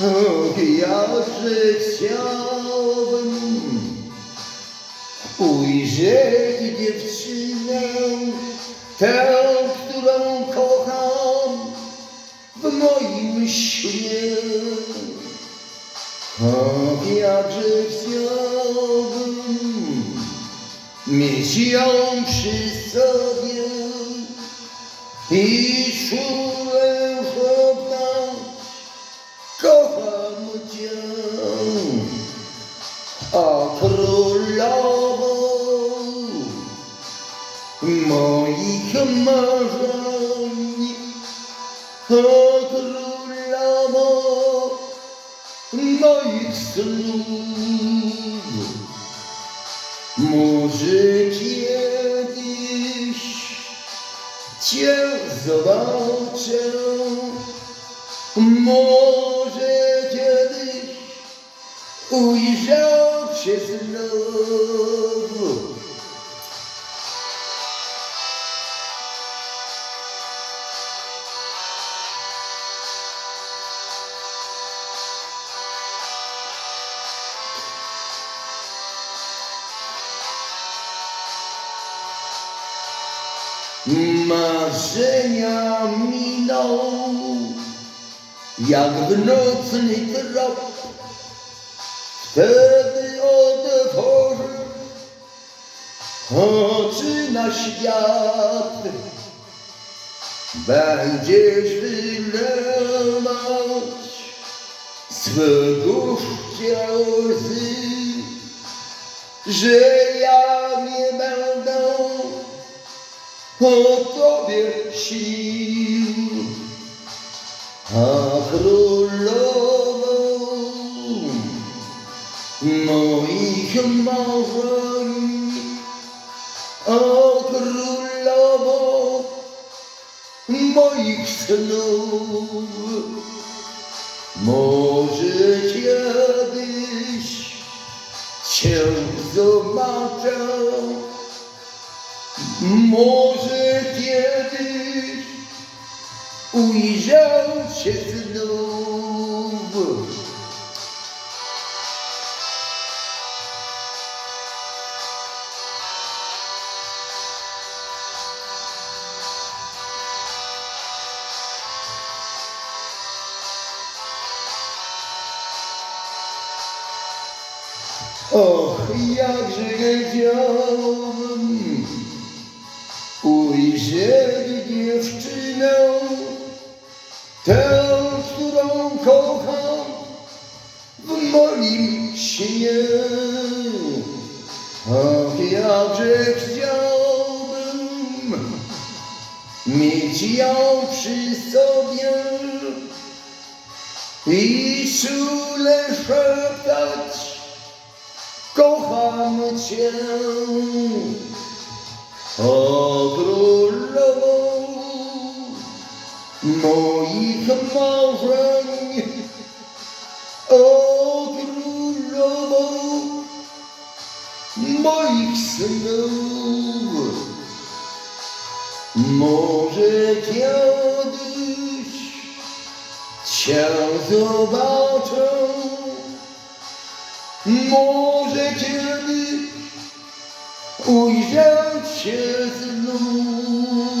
Jakże chciałbym ujrzeć dziewczynę, tę, którą kocham w moim śnie. Och, jakże chciałbym mieć ją przy sobie i czule królową moich. Może kiedyś Cię zobaczę, Marzenia miną jak w nocny trop. Wtedy otworzę oczy na świat. Będziesz wylewać swe gorzkie łzy, że ja nie będę o Tobie śnił, a królową moich marzeń, a królową moich snów. Może kiedyś ujrzę Cię znów. Och, jakże chciałbym ujrzeć dziewczynę, tę, którą kocham w moim śnie. Och, jakże chciałbym mieć ją przy sobie i czule szeptać, kocham Cię. O królową moich marzeń, o królową moich snów. Może kiedyś Cię zobaczę, może ujrzę Cię znów.